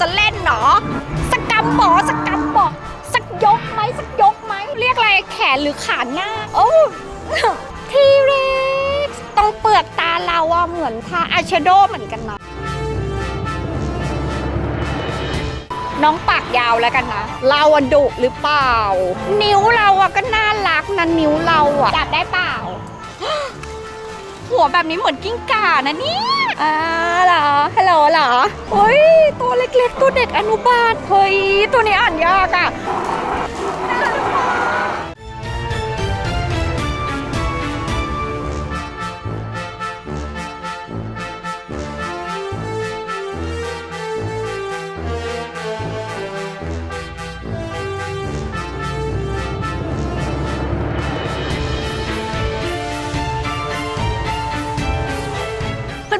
จะเล่นเหรอสกกัมหมอสกกัมบอกสักยกไหมสักยกไหมเรียกอะไรแขนหรือขาหน้าโอ้ทีเร็กตรงเปลือกตาเราอะเหมือนทาอายแชโดว์เหมือนกันนะน้องปากยาวแล้วกันนะ เราอะดุหรือเปล่า นิ้วเราอะก็น่ารักนะนิ้วเราอะจับได้เปล่า หัวแบบนี้เหมือนกิ้งก่านะเนี่ย อ่าเหรอฮัลโหลเหรอเฮ้ยตัวเล็กๆ ตัวเด็กอนุบาลเฮ้ยตัวนี้อ่านยากอะ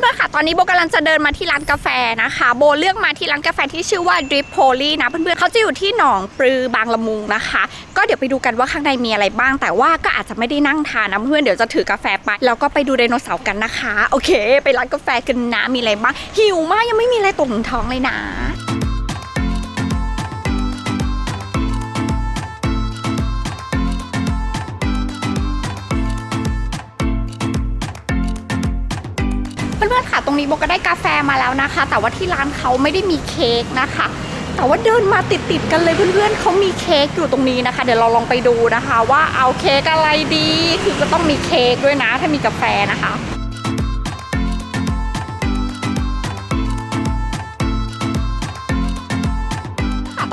พื่อนๆค่ะ ตอนนี้โบกำลังจะเดินมาที่ร้านกาแฟนะคะ โบเลือกมาที่ร้านกาแฟที่ชื่อว่า Drip Poly นะ เพื่อนๆเขาจะอยู่ที่หนองปลือบางละมุงนะคะ ก็เดี๋ยวไปดูกันว่าข้างในมีอะไรบ้าง แต่ว่าก็อาจจะไม่ได้นั่งทานนะเพื่อนๆเดี๋ยวจะถือกาแฟไป แล้วก็ไปดูไดโนเสาร์กันนะคะ โอเค ไปร้านกาแฟกันนะมีอะไรบ้างหิวมากยังไม่มีอะไรตกถึงท้องเลยนะ อนๆค่ะ ตรงนี้โบก็ได้กาแฟมาแล้วนะคะ แต่ว่าที่ร้านเขาไม่ได้มีเค้กนะคะ แต่ว่าเดินมาติดๆกันเลยเพื่อนๆเขามีเค้กอยู่ตรงนี้นะคะ เดี๋ยวเราลองไปดูนะคะ ว่าเอาเค้กอะไรดี คือก็ต้องมีเค้กด้วยนะ ถ้ามีกาแฟนะคะ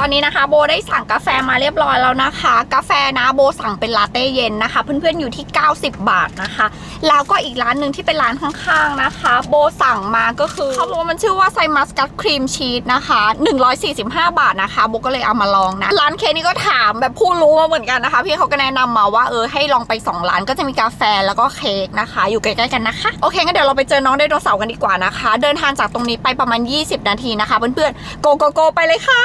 อนนี้นะคะโบได้สั่งกาแฟมาเรียบร้อยแล้วนะคะ กาแฟนะโบสั่งเป็นลาเต้เย็นนะคะ เพื่อนๆอยู่ที่ 90 บาทนะคะ แล้วก็อีกร้านหนึ่งที่เป็นร้านข้างๆนะคะ โบสั่งมาก็คือเขาบอกว่ามันชื่อว่าไซมัสกัตครีมชีสนะคะ 145 บาทนะคะโบก็เลยเอามาลองนะ ร้านเคนี่ก็ถามแบบผู้รู้มาเหมือนกันนะคะ พี่เขาก็แนะนำมาว่าเออให้ลองไป 2 ร้านก็จะมีกาแฟแล้วก็เค้กนะคะ อยู่ใกล้ๆกันนะคะโอเคงั้นเดี๋ยวเราไปเจอน้องไดโนเสาร์กันดีกว่านะคะ เดินทางจากตรงนี้ไปประมาณ 20 นาทีนะคะ เพื่อนๆโกโกโกไปเลยค่ะ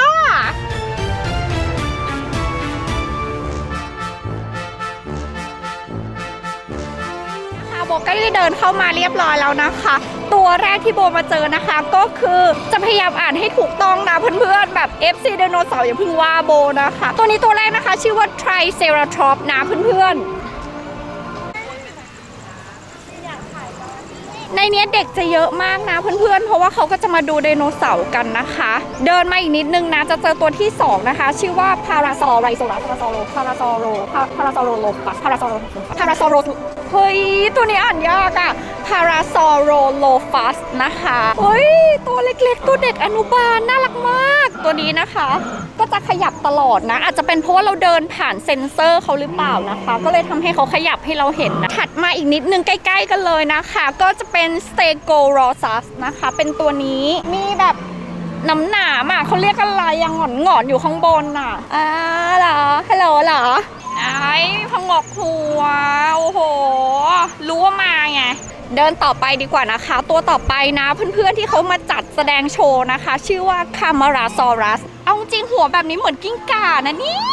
บก็ได้เดินเข้ามาเรียบร้อยแล้วนะคะ ตัวแรกที่โบมาเจอนะคะ ก็คือจะพยายามอ่านให้ถูกต้องนะเพื่อนๆ แบบ FC ไดโนเสาร์อย่าเพิ่งว่าโบนะคะ ตัวนี้ตัวแรกนะคะ ชื่อว่า Triceratop นะเพื่อนๆในเนี้ยเด็กจะเยอะมากนะเพื่อนๆ เพราะว่าเขาก็จะมาดูไดโนเสาร์กันนะคะ เดินมาอีกนิดนึงนะ จะเจอตัวที่ 2 นะคะ ชื่อว่าพาราซอไรโซลัสพาราซอโรพาราซอโรพาราซอโรโลปัสพาราซอโรพาราซอโร เฮ้ย ตัวนี้อ่านยากอะพาราซอโรโลฟัสนะคะเฮ้ย ตัวเล็กๆ ตัวเด็กอนุบาลน่ารักมากตัวนี้นะคะ ก็จะขยับตลอดนะ อาจจะเป็นเพราะว่าเราเดินผ่านเซ็นเซอร์เขาหรือเปล่านะคะ ก็เลยทำให้เขาขยับให้เราเห็นนะถัดมาอีกนิดนึงใกล้ ๆ กันเลยนะคะ ก็จะเป็น s t e g o r o s a s นะคะ เป็นตัวนี้มีแบบ น้ำหนามอะเขาเรียกอะไรยังหงอนหงอนๆอยู่ข้างบนอะอ่าเหรอฮัลโหลเหรอไอ้พงกหัวโอ้โห รู้ว่ามาไงเดินต่อไปดีกว่านะคะ ตัวต่อไปนะเพื่อนๆที่เขามาจัดแสดงโชว์นะคะ ชื่อว่า c a m a r a s a u r u s เอาจริงหัวแบบนี้เหมือนกิ้งก่านะเนี่ย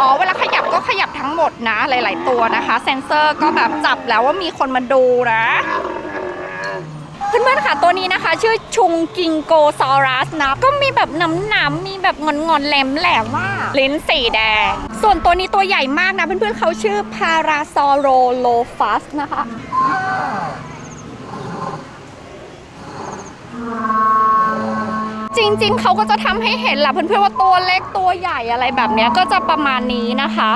อ๋อเวลาขยับก็ขยับทั้งหมดนะ หลาย ๆ ตัวนะคะ เซนเซอร์ก็แบบจับแล้วว่ามีคนมาดูนะ เพื่อนๆค่ะตัวนี้นะคะ ชื่อชุงกิงโกซอรัสนะ ก็มีแบบน้ำหนำมีแบบงอนงอนแหลมแหลมมากลิ้นสีแดง ส่วนตัวนี้ตัวใหญ่มากนะ เพื่อนๆเขาชื่อพาราซอโรโลฟัสนะคะจริง ๆ เขาก็จะทำให้เห็นแหละเพื่อนๆว่าตัวเล็กตัวใหญ่อะไรแบบเนี้ยก็จะประมาณนี้นะคะ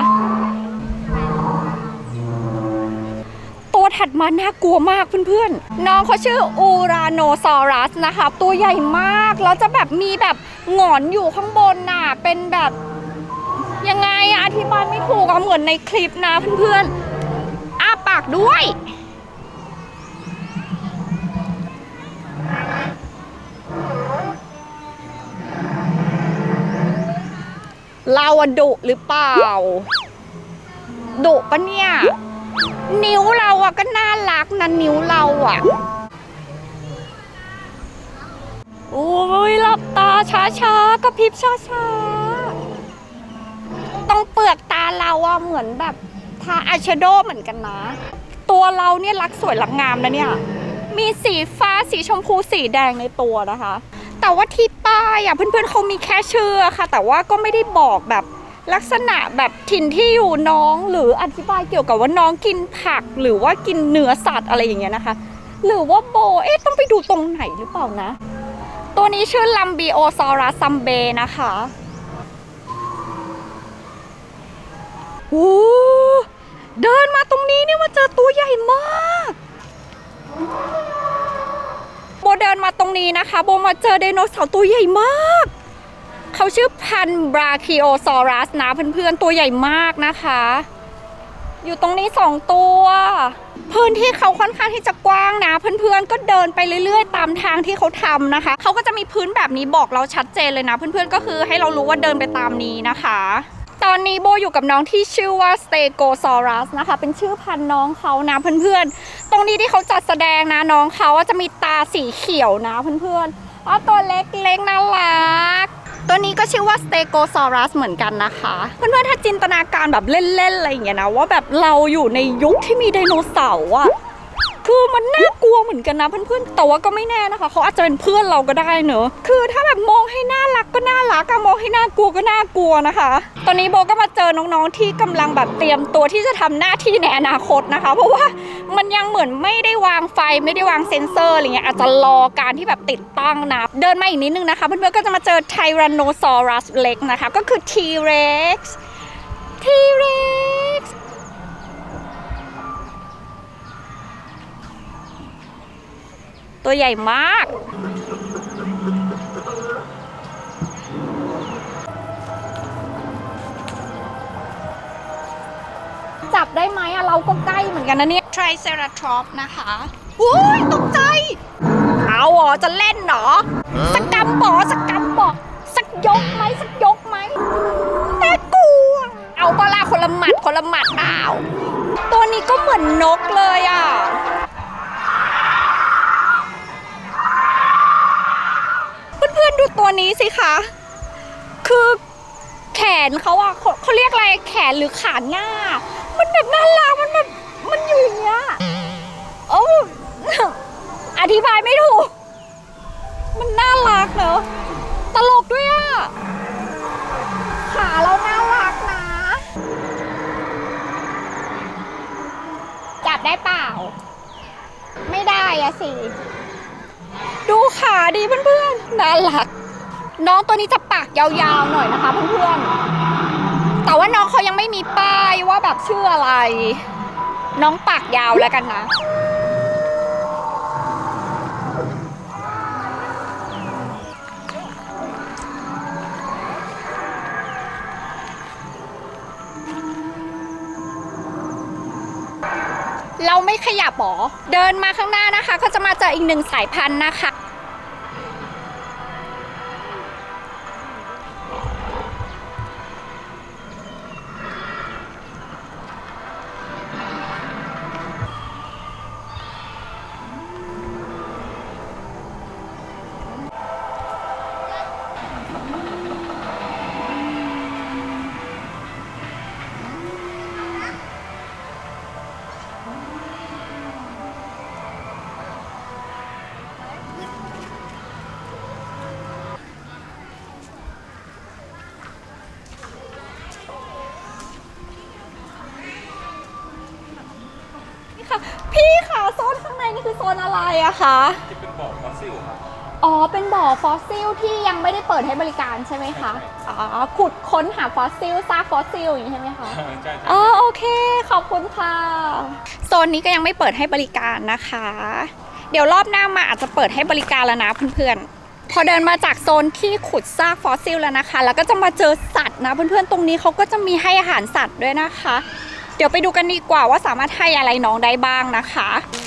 ตัวถัดมาน่ากลัวมากเพื่อนๆ น้องเขาชื่ออูราโนซอรัสนะคะ ตัวใหญ่มาก แล้วจะแบบมีแบบหงอนอยู่ข้างบนน่ะ เป็นแบบยังไงอธิบายไม่ถูกอะเหมือนในคลิปนะเพื่อนๆ อ้าปากด้วย เราดุหรือเปล่า ดุปะเนี่ย นิ้วเราอะก็น่ารักนะนิ้วเราอะโอ้ยหลับตาช้าๆกระพริบช้าๆตรงเปลือกตาเราอะเหมือนแบบทาอายแชโดว์เหมือนกันนะ ตัวเราเนี่ยรักสวยรักงามนะเนี่ย มีสีฟ้าสีชมพูสีแดงในตัวนะคะ แต่แต่ว่าที่ป้ายอะเพื่อนๆเขามีแค่ชื่อค่ะ แต่ว่าก็ไม่ได้บอกแบบ ลักษณะแบบถิ่นที่อยู่น้องหรืออธิบายเกี่ยวกับว่าน้องกินผักหรือว่ากินเนื้อสัตว์อะไรอย่างเงี้ยนะคะ หรือว่าโบเอ๊ะต้องไปดูตรงไหนหรือเปล่านะ ตัวนี้ชื่อลัมบิโอซอรัสซัมเบนะคะโอ้เดินมาตรงนี้เนี่ยมาเจอตัวใหญ่มากโบเดินมาตรงนี้นะคะ โบมาเจอไดโนเสาร์ตัวใหญ่มาก เขาชื่อพันบราคิโอซอรัสนะเพื่อนๆ ตัวใหญ่มากนะคะ อยู่ตรงนี้สองตัว พื้นที่เขาค่อนข้างที่จะกว้างนะ เพื่อนๆ ก็เดินไปเรื่อยๆ ตามทางที่เขาทำนะคะ เขาก็จะมีพื้นแบบนี้บอกเราชัดเจนเลยนะ เพื่อนๆ ก็คือให้เรารู้ว่าเดินไปตามนี้นะคะ ตอนนี้โบอยู่กับน้องที่ชื่อว่า s t e g o s a u r u s นะคะ เป็นชื่อพันธุ์น้องเขานะเพื่อนๆ ตรงนี้ที่เขาจัดแสดงนะน้องเขาจะมีตาสีเขียวนะเพื่อนๆอ๋อตัวเล็กๆน่ารัก ตัวนี้ก็ชื่อว่าสเตโกซอรัสเหมือนกันนะคะ เพื่อนๆถ้าจินตนาการแบบเล่นๆอะไรอย่างเงี้ยนะว่าแบบเราอยู่ในยุคที่มีไดโนเสาร์อะ คือมันน่ากลัวเหมือนกันนะเพื่อนๆแต่ว่าก็ไม่แน่นะคะเขาอาจจะเป็นเพื่อนเราก็ได้เนอะคือถ้าแบบมองให้น่ารักก็น่ารักอะมองให้น่ากลัวก็น่ากลัวนะคะ ตอนนี้โบก็มาเจอน้องๆที่กำลังแบบเตรียมตัวที่จะทำหน้าที่ในอนาคตนะคะ เพราะว่ามันยังเหมือนไม่ได้วางไฟไม่ได้วางเซ็นเซอร์อะไรเงี้ยอาจจะรอการที่แบบติดตั้งนะเดินมาอีกนิดนึงนะคะเพื่อนๆก็จะมาเจอไทแรนโนซอรัสเล็กนะคะก็คือ T-Rex T-Rex ตัวใหญ่มากจับได้ไหมอะเราก็ใกล้เหมือนกันนะเนี่ย Triceratops นะคะโอ้ยตกใจ เอาเหรอ จะเล่นเหรอ สักกำบอสักกำบอสักยกไหมสักยกไหมแต่กลัว เอาปลาละคนละหมัดคนละหมัดเปล่าตัวนี้ก็เหมือนนกเลยอะ ตัวนี้สิคะ คือแขนเขาอะเขาเขาเรียกอะไรแขนหรือขาหน้า มันแบบน่ารักมันแบบมันอยู่อย่างเงี้ยโอ้อธิบายไม่ถูก มันน่ารักเนอะตลกด้วยอะขาเราน่ารักนะ จับได้เปล่า ไม่ได้อะสิ ดูขาดีเพื่อนๆ น่ารัก น้องตัวนี้จะปากยาวๆหน่อยนะคะเพื่อนๆ แต่ว่าน้องเขายังไม่มีป้ายว่าแบบชื่ออะไร น้องปากยาวแล้วกันนะเราไม่ขยับหรอ เดินมาข้างหน้านะคะ ก็จะมาเจออีกหนึ่งสายพันธุ์นะคะ โซนข้างในนี่คือโซนอะไรอะคะ ที่เป็นบ่อฟอสซิลครับ อ๋อ เป็นบ่อฟอสซิลที่ยังไม่ได้เปิดให้บริการใช่ไหมคะ อ๋อ ขุดค้นหาฟอสซิลซากฟอสซิลอย่างนี้ใช่ไหมคะใช่ใช่อ๋อ โอเค ขอบคุณค่ะ โซนนี้ก็ยังไม่เปิดให้บริการนะคะ เดี๋ยวรอบหน้ามาอาจจะเปิดให้บริการแล้วนะเพื่อนๆ พอเดินมาจากโซนที่ขุดซากฟอสซิลแล้วนะคะ แล้วก็จะมาเจอสัตว์นะเพื่อนๆ ตรงนี้เขาก็จะมีให้อาหารสัตว์ด้วยนะคะ เดี๋ยวไปดูกันดีกว่าว่าสามารถให้อะไรน้องได้บ้างนะคะอันนี้ให้อ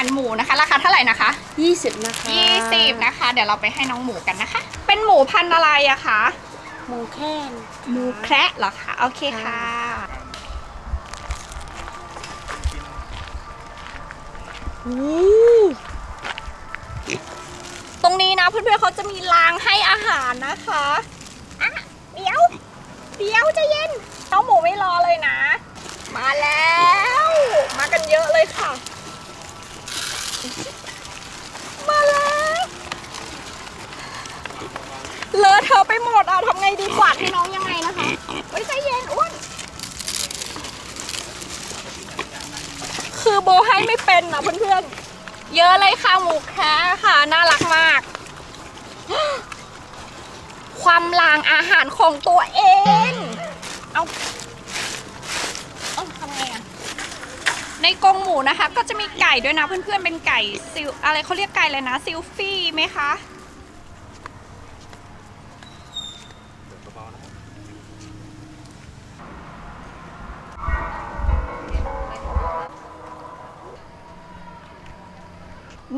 าหารหมูนะคะ ราคาเท่าไหร่นะคะ 20 นะคะ20นะคะ เดี๋ยวเราไปให้น้องหมูกันนะคะ เป็นหมูพันธุ์อะไรอะคะหมูแคนหมูแคระเหรอคะโอเคค่ะ ตรงนี้นะเพื่อนๆเขาจะมีรางให้อาหารนะคะอะเดี๋ยว เดี๋ยวใจะเย็นน้องหมูไม่รอเลยนะ มาแล้ว มากันเยอะเลยค่ะ มาแล้ว เธอไปหมดอะทำไงดีกวาดให้น้องยังไงนะคะเฮ้ยใจเย็นอ้วนคือโบให้ไม่เป็นนะเพื่อนๆ เยอะเลยค่ะหมูแคะค่ะ น่ารักมาก ความลางอาหารของตัวเอง เอาเอาทำไงอะในกรงหมูนะคะ ก็จะมีไก่ด้วยนะเพื่อนๆ เป็นไก่ซิลอะไรเขาเรียกไก่เลยนะซิลฟี่ไหมคะ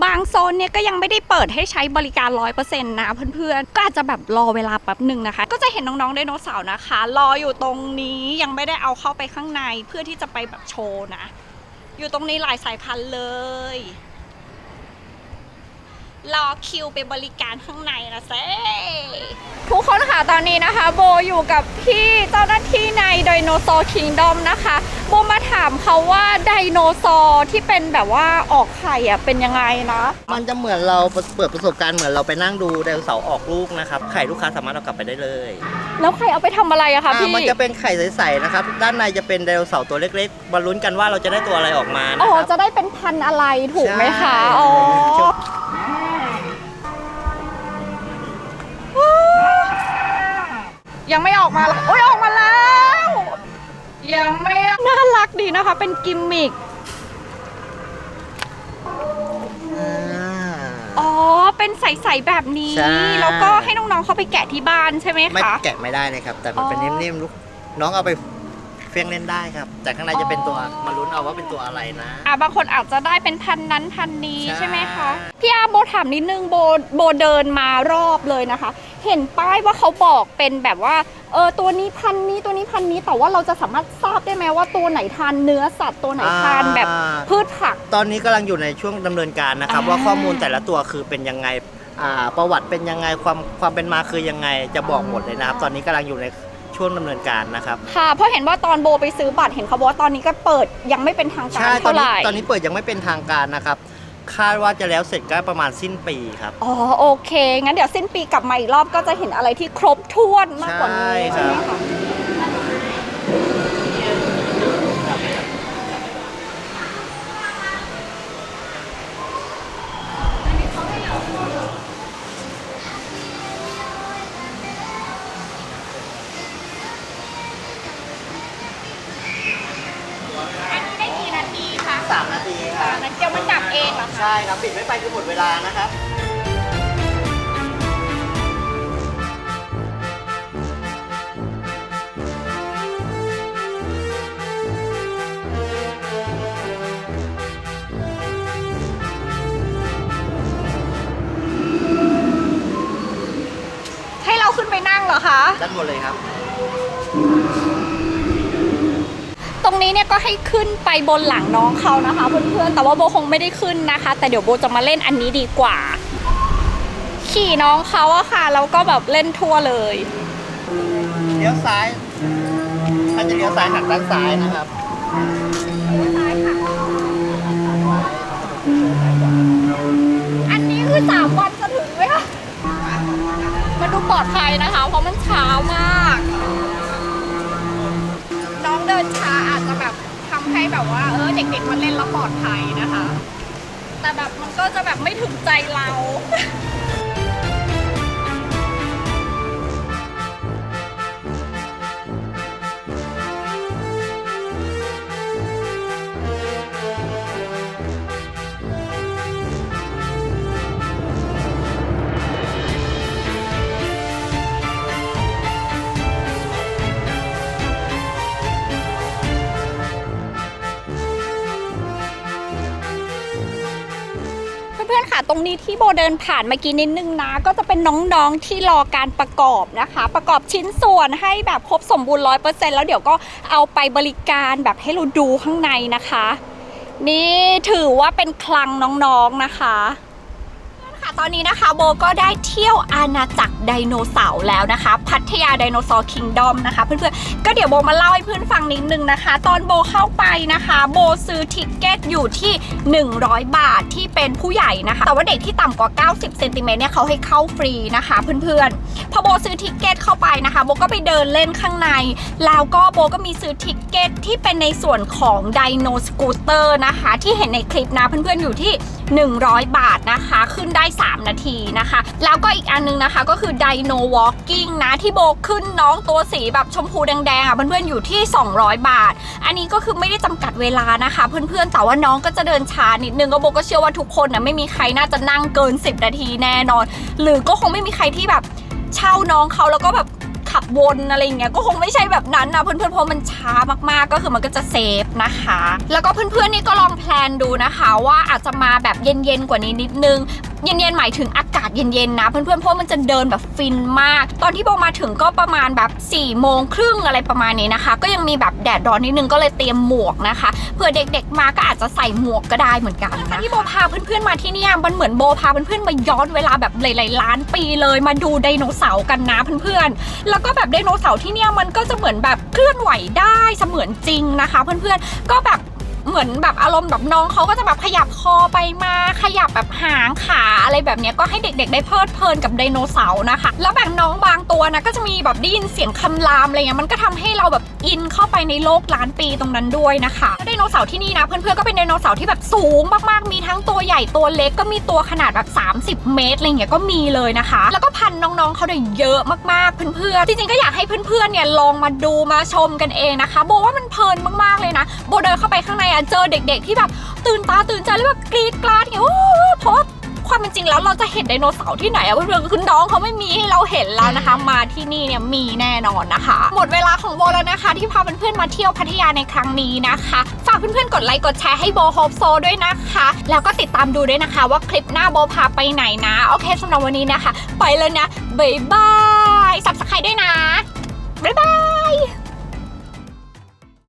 บางโซนเนี่ยก็ยังไม่ได้เปิดให้ใช้บริการ 100%นะเพื่อนๆ ก็อาจจะแบบรอเวลาแป๊บหนึ่งนะคะ ก็จะเห็นน้องๆไดโนเสาร์นะคะ รออยู่ตรงนี้ยังไม่ได้เอาเข้าไปข้างในเพื่อที่จะไปแบบโชว์นะ อยู่ตรงนี้หลายสายพันธุ์เลย รอคิวไปบริการข้างในนะเซ่ทุกคนค่ะตอนนี้นะคะ โบอยู่กับพี่เจ้าหน้าที่ในไดโนเสาร์คิงดอมนะคะ โบมาถามเขาว่าไดโนเสาร์ที่เป็นแบบว่าออกไข่อะเป็นยังไงนะมันจะเหมือนเราเปิดประสบการณ์เหมือนเราไปนั่งดูไดโนเสาร์ออกลูกนะครับ ไข่ลูกค้าสามารถเอากลับไปได้เลยแล้วไข่เอาไปทำอะไรอะคะอ่าพี่มันจะเป็นไข่ใสๆนะครับ ด้านในจะเป็นไดโนเสาร์ตัวเล็กๆมาลุ้นกันว่าเราจะได้ตัวอะไรออกมานะอ๋อครับ จะได้เป็นพันธุ์อะไรถูกไหมคะใช่ อ๋อ ยังไม่ออกมาโอ้ยออกมาแล้ว ยังไม่น่ารักดีนะคะ เป็นกิมมิคอ่าอ๋อ เป็นใสๆแบบนี้ ใช่ แล้วก็ให้น้องๆเขาไปแกะที่บ้านใช่ไหมไม่คะ แกะไม่ได้เลยครับ แต่มันเป็นอ๋อนิ่มๆลูกน้องเอาไป เฟี้ยงเล่นได้ครับ แต่ข้างในจะเป็นตัวมาลุ้นเอาว่าเป็นตัวอะไรนะ อะบางคนอาจจะได้เป็นพันนั้นพันนี้ใช่ ใช่ไหมคะพี่อาโบถามนิดนึงโบโบเดินมารอบเลยนะคะ เห็นป้ายว่าเขาบอกเป็นแบบว่าเออตัวนี้พันนี้ตัวนี้พันนี้แต่ว่าเราจะสามารถทราบได้ไหมว่าตัวไหนทานเนื้อสัตว์ตัวไหนทานแบบอ่า พืชผัก ตอนนี้กำลังอยู่ในช่วงดำเนินการนะครับ อ่า ว่าข้อมูลแต่ละตัวคือเป็นยังไงอ่าประวัติเป็นยังไงความความเป็นมาคือยังไงจะบอกหมดเลยนะครับ ตอนนี้กำลังอยู่ใน ช่วงดำเนินการนะครับค่ะ เพราะเห็นว่าตอนโบไปซื้อบัตรเห็นเขาบอกว่าตอนนี้ก็เปิดยังไม่เป็นทางการใช่ตอเท่านไหนี้ร่ ตอนนี้เปิดยังไม่เป็นทางการนะครับ คาดว่าจะแล้วเสร็จก็ประมาณสิ้นปีครับ อ๋อโอเค งั้นเดี๋ยวสิ้นปีกลับมาอีกรอบก็จะเห็นอะไรที่ครบถ้วนมากกว่านี้ใช่ใช่ไหมครัคะบ ยวมันดับเองเหรอคะใช่ครับปิดไม่ไปคือหมดเวลานะครับ ให้เราขึ้นไปนั่งเหรอคะ ด้านบนเลยครับ ตรง นี้เนี่ยก็ให้ขึ้นไปบนหลังน้องเขานะคะเพื่อนๆแต่ว่าโบคงไม่ได้ขึ้นนะคะ แต่เดี๋ยวโบจะมาเล่นอันนี้ดีกว่า ขี่น้องเขาอะค่ะแล้วก็แบบเล่นทั่วเลยเลี้ยวซ้ายถ้าจะเลี้ยวซ้ายหักด้านซ้ายนะครับอันนี้คือสามวันจะถึงไหมคะมันดูปลอดภัยนะคะ เพราะมันเช้ามากน้องเดินช้าอาจจะแบบทำให้แบบว่าเออเด็กๆมันเล่นแล้วปลอดภัยนะคะ แต่แบบมันก็จะแบบไม่ถึงใจเรา พื่อนๆค่ะ ตรงนี้ที่โบเดินผ่านเมื่อกี้นิดนึงนะ ก็จะเป็นน้องๆที่รอการประกอบนะคะ ประกอบชิ้นส่วนให้แบบครบสมบูรณ์ร้อยเปอร์เซ็นต์แล้วเดี๋ยวก็เอาไปบริการแบบให้เราดูข้างในนะคะ นี่ถือว่าเป็นคลังน้องๆนะคะ ค่ะตอนนี้นะคะโบก็ได้เที่ยวอาณาจักรไดโนเสาร์แล้วนะคะ พัทยาไดโนเสาร์คิงดอมนะคะ เพื่อนๆก็เดี๋ยวโบมาเล่าให้เพื่อนฟังนิดนึงนะคะ ตอนโบเข้าไปนะคะ โบซื้อทิกเก็ตอยู่ที่ 100 บาทที่เป็นผู้ใหญ่นะคะ แต่ว่าเด็กที่ต่ำกว่า 90เซนติเมตรเนี่ยเขาให้เข้าฟรีนะคะ เพื่อนๆพอโบซื้อทิกเก็ตเข้าไปนะคะโบก็ไปเดินเล่นข้างใน แล้วก็โบก็มีซื้อทิกเก็ตที่เป็นในส่วนของไดโนสกูตเตอร์นะคะ ที่เห็นในคลิปนะเพื่อนๆอยู่ที่ 100 บาทนะคะ ขึ้นได้3 นาทีนะคะ แล้วก็อีกอันนึงนะคะก็คือไดโนวอล์กิ้งนะที่โบขึ้นน้องตัวสีแบบชมพูแดงๆอะเพื่อนๆอยู่ที่ 200 บาท อันนี้ก็คือไม่ได้จำกัดเวลานะคะ เพื่อนๆแต่ว่าน้องก็จะเดินช้านิดนึงก็โบก็เชื่อว่าทุกคนนะไม่มีใครน่าจะนั่งเกิน 10 นาทีแน่นอน หรือก็คงไม่มีใครที่แบบเช่าน้องเขาแล้วก็แบบขับ วนอะไรอย่างเงี้ยก็คงไม่ใช่แบบนั้นนะเพื่อนๆเพราะมันช้ามากๆก็คือมันก็จะเซฟนะคะ แล้วก็เพื่อนๆนี่ก็ลองแพลนดูนะคะว่าอาจจะมาแบบเย็นๆกว่านี้นิดนึงเย็นๆหมายถึงอากาศเย็นๆนะเพื่อนๆเพราะมันจะเดินแบบฟินมาก ตอนที่โบมาถึงก็ประมาณแบบ4ี่โมงครึ่งอะไรประมาณนี้นะคะ ก็ยังมีแบบแดดร้อนนิดนึงก็เลยเตรียมหมวกนะคะเผื่อเด็กๆมาก็อาจจะใส่หมวกก็ได้เหมือนกันนะที่โบพาเพื่อนๆมาที่นี่มันเหมือนโบพาเพื่อนๆมาย้อนเวลาแบบหลายๆล้านปีเลยมาดูไดโนเสาร์กันนะเพื่อนๆแล้วก็แบบแบบไดโนเสาร์ที่เนี่ยมันก็จะเหมือนแบบเคลื่อนไหวได้เสมือนจริงนะคะ เพื่อนๆก็แบบ เหมือนแบบอารมณ์แบบน้องเขาก็จะแบบขยับคอไปมาขยับแบบหางขาอะไรแบบนี้ก็ให้เด็กๆ ได้เพลิดเพลินกับไดโนเสาร์นะคะ แล้วแบบน้องบางตัวนะก็จะมีแบบได้ยินเสียงคำรามอะไรเงี้ยมันก็ทำให้เราแบบอินเข้าไปในโลกล้านปีตรงนั้นด้วยนะคะไดโนเสาร์ที่นี่นะเพื่อนๆก็เป็นไดโนเสาร์ที่แบบสูงมากๆมีทั้งตัวใหญ่ตัวเล็กก็มีตัวขนาดแบบ 30 เมตรอะไรเงี้ยก็มีเลยนะคะ แล้วก็พันน้องๆเขาได้เยอะมากๆเพื่อนๆจริงๆก็อยากให้เพื่อนๆเนี่ยลองมาดูมาชมกันเองนะคะโบว่ามันเพลินมากๆเลยนะโบเดินเข้าไปข้างในอะเจอเด็กๆที่แบบตื่นตาตื่นใจแล้วแบบกรี๊ดกราดอย่างเงี้ยโอ้โหเพราะว่าความเป็นจริงแล้วเราจะเห็นไดโนเสาร์ที่ไหนอะเพื่อนๆคือน้องเขาไม่มีให้เราเห็นแล้วนะคะ มาที่นี่เนี่ยมีแน่นอนนะคะ หมดเวลาของโบแล้วนะคะ ที่พาเพื่อนๆมาเที่ยวพัทยาในครั้งนี้นะคะ ฝากเพื่อนๆกดไลค์กดแชร์ให้โบโฮปโซด้วยนะคะ แล้วก็ติดตามดูด้วยนะคะ ว่าคลิปหน้าโบพาไปไหนนะโอเคสำหรับวันนี้นะคะ ไปแล้วนะบ๊ายบายสับสไครด้วยนะ